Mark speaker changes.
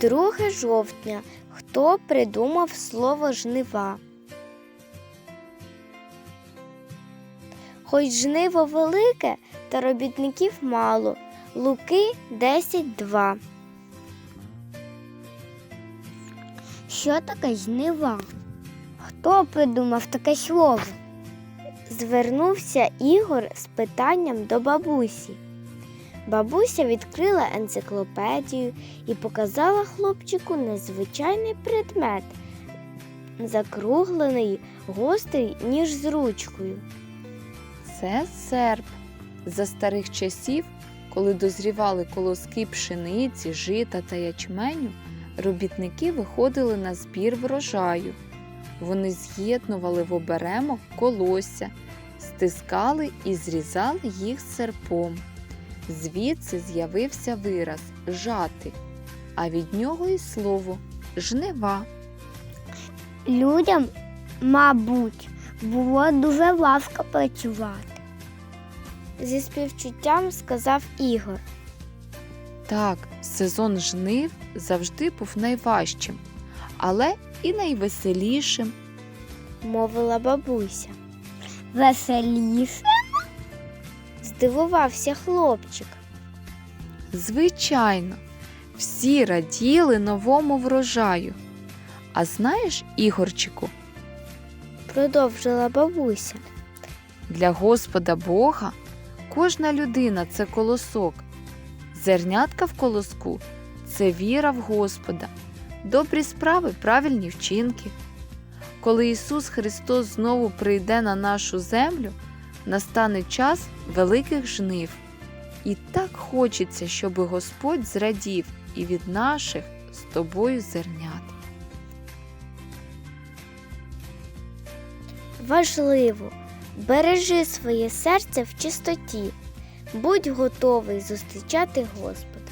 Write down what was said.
Speaker 1: 2 жовтня. Хто придумав слово жнива? Хоч жниво велике, та робітників мало. Луки 10.2. Що таке жнива? Хто придумав таке слово? Звернувся Ігор з питанням до бабусі. Бабуся відкрила енциклопедію і показала хлопчику незвичайний предмет, закруглений, гострий, ніж з ручкою.
Speaker 2: Це серп. За старих часів, коли дозрівали колоски пшениці, жита та ячменю, робітники виходили на збір врожаю. Вони з'єднували в оберемок колосся, стискали і зрізали їх серпом. Звідси з'явився вираз жати, а від нього і слово жнива.
Speaker 1: Людям, мабуть, було дуже важко працювати. Зі співчуттям сказав Ігор.
Speaker 2: Так, сезон жнив завжди був найважчим, але і найвеселішим.
Speaker 1: мовила бабуся. Веселіше? Здивувався хлопчик.
Speaker 2: Звичайно, всі раділи новому врожаю. А знаєш, Ігорчику,
Speaker 1: Продовжила бабуся.
Speaker 2: для Господа Бога кожна людина це колосок. Зернятка в колоску це віра в Господа, добрі справи, правильні вчинки. Коли Ісус Христос знову прийде на нашу землю, настане час великих жнив. І так хочеться, щоб Господь зрадів і від наших з тобою зернят.
Speaker 1: Важливо, бережи своє серце в чистоті, будь готовий зустрічати Господа.